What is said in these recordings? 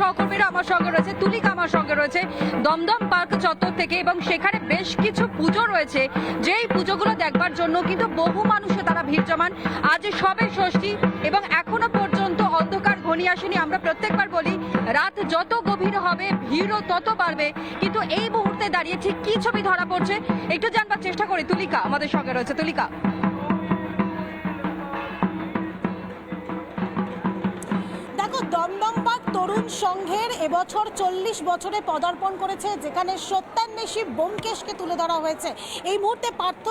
সহকর্মীরা আমার সঙ্গে রয়েছে, তুলিকা আমার সঙ্গে রয়েছে, দমদম পার্ক চত্বর থেকে এবং সেখানে বেশ কিছু পুজো রয়েছে। যেই পুজোগুলো দেখবার জন্য কিন্তু বহু মানুষে তারা ভিড় জমান। আজ সবে ষষ্ঠী এবং এখনও পর্যন্ত অন্ধকার ঘনিয়ে আসেনি। আমরা প্রত্যেকবার বলি, রাত যত গভীর হবে, ভিড়ও তত বাড়বে। কিন্তু এই মুহূর্তে দাঁড়িয়ে ঠিক কি ছবি ধরা পড়ছে, একটু জানবার চেষ্টা করি। তুলিকা আমাদের সঙ্গে রয়েছে। তুলিকা। দমদম পার্ক তরুণ সংঘের এবছর চল্লিশ বছরে পদার্পণ করেছে, যেখানে সত্যান্বেষী বোমকেশকে তুলে ধরা হয়েছে। এই মুহূর্তে পার্থ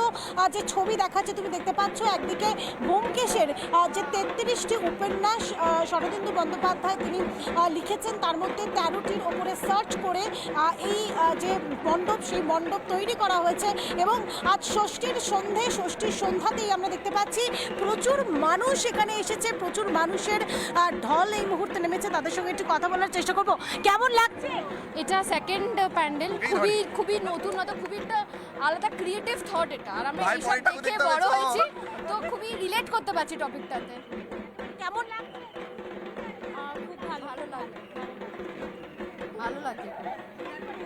যে ছবি দেখাচ্ছে, তুমি দেখতে পাচ্ছ, একদিকে বোমকেশের যে তেত্রিশটি উপন্যাস শরদিন্দু বন্দ্যোপাধ্যায় তিনি লিখেছেন, তার মধ্যে তেরোটির ওপরে সার্চ করে এই যে মণ্ডপ, সেই মণ্ডপ তৈরি করা হয়েছে এবং আজ ষষ্ঠীর সন্ধে, ষষ্ঠীর সন্ধ্যাতেই আমরা দেখতে পাচ্ছি, প্রচুর মানুষ এখানে এসেছে, প্রচুর মানুষের ঢল এই মুহূর্তে নেমেছে। তাদের সঙ্গে একটু কথা বলার চেষ্টা করব। কেমন লাগছে? এটা সেকেন্ড প্যান্ডেল খুবই খুবই নতুন নতুনতা খুবই একটা আলাদা ক্রিয়েটিভ থট এটা। আর আমরা এইসব দেখে বড় হয়েছি তো খুবই রিলেট করতে পারছি টপিকটাতে কেমন লাগছে? খুব ভালো ভালো লাগে। ভালো লাগে।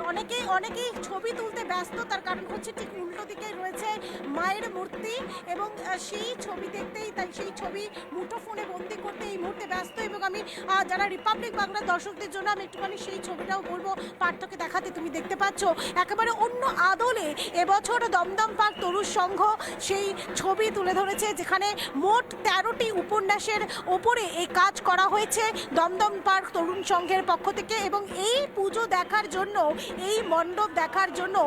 অনেকেই অনেকেই ছবি তুলতে ব্যস্ত তার কারণ হচ্ছে ঠিক উল্টো দিকে রয়েছে মায়ের মূর্তি এবং সেই ছবি দেখতেই তাই সেই ছবি মুঠো ফোনে বন্দি করতে এই মুহূর্তে ব্যস্ত এবং আমি যারা রিপাবলিক বাংলার দর্শকদের জন্য আমি একটুখানি সেই ছবিটাও বলব, পার্থকে দেখাতে তুমি দেখতে পাচ্ছ। একেবারে অন্য আদলে এবছর দমদম পার্ক তরুণ সংঘ সেই ছবি তুলে ধরেছে, যেখানে মোট তেরোটি উপন্যাসের ওপরে এই কাজ করা হয়েছে দমদম পার্ক তরুণ সংঘের পক্ষ থেকে এবং এই পুজো দেখার জন্য, এই মণ্ডপ দেখার জন্য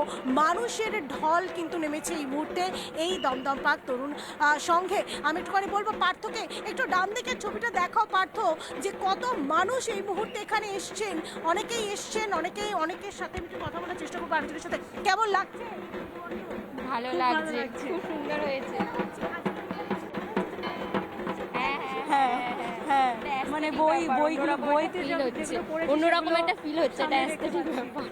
মানুষের ঢল কিন্তু নেমেছে এই মুহূর্তে এই দমদম পার্ক। তরুণ সংঘে আমি একটুখানি বলব পার্থকে একটু ডান দিকের ছবিটা দেখাও পার্থ যে কত মানুষ এই মুহূর্তে এখানে এসছেন। অনেকেই এসছেন অনেকেই অনেকের সাথে আমি একটু কথা বলার চেষ্টা করব আরেকজনের সাথে। কেমন লাগছে? ভালো লাগছে খুব সুন্দর হয়েছে। হ্যাঁ হ্যাঁ হ্যাঁ মানে বই বইগুলো বইতে অন্যরকম একটা ফিল হচ্ছে এটা সামনে রেখে অ্যাস্থেটিক যাচ্ছি। ব্যাপার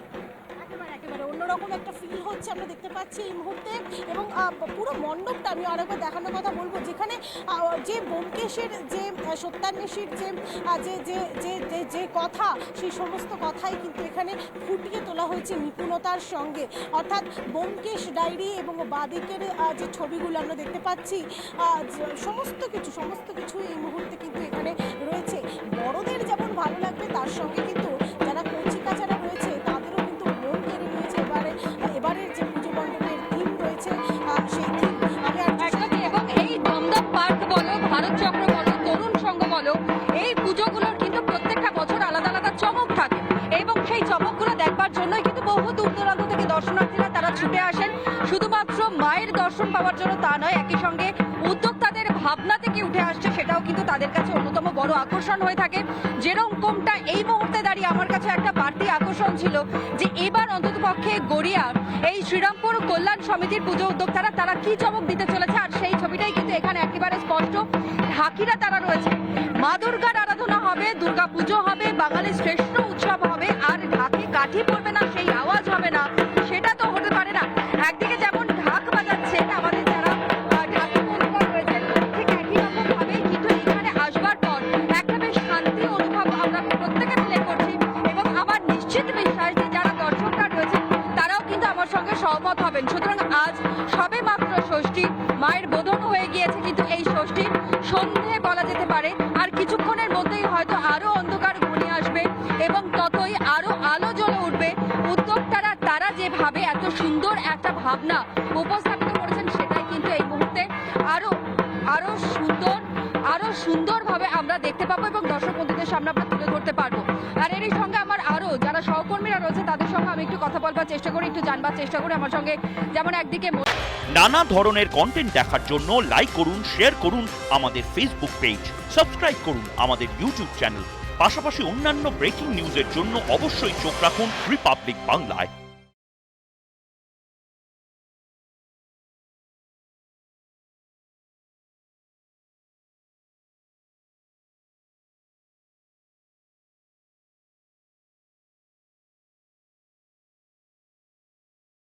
একেবারে একেবারে অন্যরকম একটা ফিল হচ্ছে আমরা দেখতে পাচ্ছি এই মুহূর্তে। এবং পুরো মণ্ডপটা আমি আরেকবার দেখানোর কথা বলব, যেখানে যে ব্যোমকেশের যে সত্যান্বেষীর যে যে যে যে যে যে কথা, সেই সমস্ত কথাই কিন্তু এখানে ফুটিয়ে তোলা হয়েছে নিপুণতার সঙ্গে। অর্থাৎ ব্যোমকেশ ডায়েরি এবং বাদিকের যে ছবিগুলো আমরা দেখতে পাচ্ছি সমস্ত কিছু সমস্ত কিছু এই মুহূর্তে কিন্তু এখানে রয়েছে। বহু দূর দূরান্ত থেকে দর্শনার্থীরা তারা ছুটে আসেন। শুধুমাত্র মায়ের দর্শন পাওয়ার জন্য তা নয়, একই সঙ্গে উদ্যোক্তাদের ভাবনা থেকে উঠে আসছে, সেটাও কিন্তু তাদের কাছে অন্যতম বড় আকর্ষণ হয়ে থাকে। যেরকমটা এই মুহূর্তে দাঁড়িয়ে আমার কাছে একটা বাড়তি আকর্ষণ ছিল যে এবার অন্ততপক্ষে গড়িয়া এই শ্রীরামপুর কল্যাণ সমিতির পুজো উদ্যোক্তারা তারা কি চমক দিতে চলেছে, আর সেই ছবিটাই কিন্তু এখানে একেবারে স্পষ্ট। ঢাকিরা তারা রয়েছে। মা দুর্গার আরাধনা হবে দুর্গা পুজো হবে, বাঙালির শ্রেষ্ঠ উৎসব হবে, আর ঢাকি কাঠি পড়বে না সন্ধে বলা যেতে পারে। আর কিছুক্ষণের মধ্যেই হয়তো আরও অন্ধকার ঘনিয়ে আসবে এবং ততই আরও আলো জ্বলে উঠবে। উদ্যোক্তারা, তারা যেভাবে এত সুন্দর একটা ভাবনা উপস্থাপিত করেছেন সেটাই কিন্তু এই মুহূর্তে আরও আরও সুন্দর, আরও সুন্দরভাবে আমরা দেখতে পাবো এবং দর্শক বন্ধুদের সামনে আমরা তুলে ধরতে পারব। বলবার চেষ্টা করি, একটু জানবার চেষ্টা করি আমার সঙ্গে। যেমন একদিকে নানা ধরনের কন্টেন্ট দেখার জন্য লাইক করুন শেয়ার করুন আমাদের ফেসবুক পেজ সাবস্ক্রাইব করুন আমাদের ইউটিউব চ্যানেল পাশাপাশি অন্যান্য ব্রেকিং নিউজের জন্য অবশ্যই চোখ রাখুন রিপাবলিক বাংলায়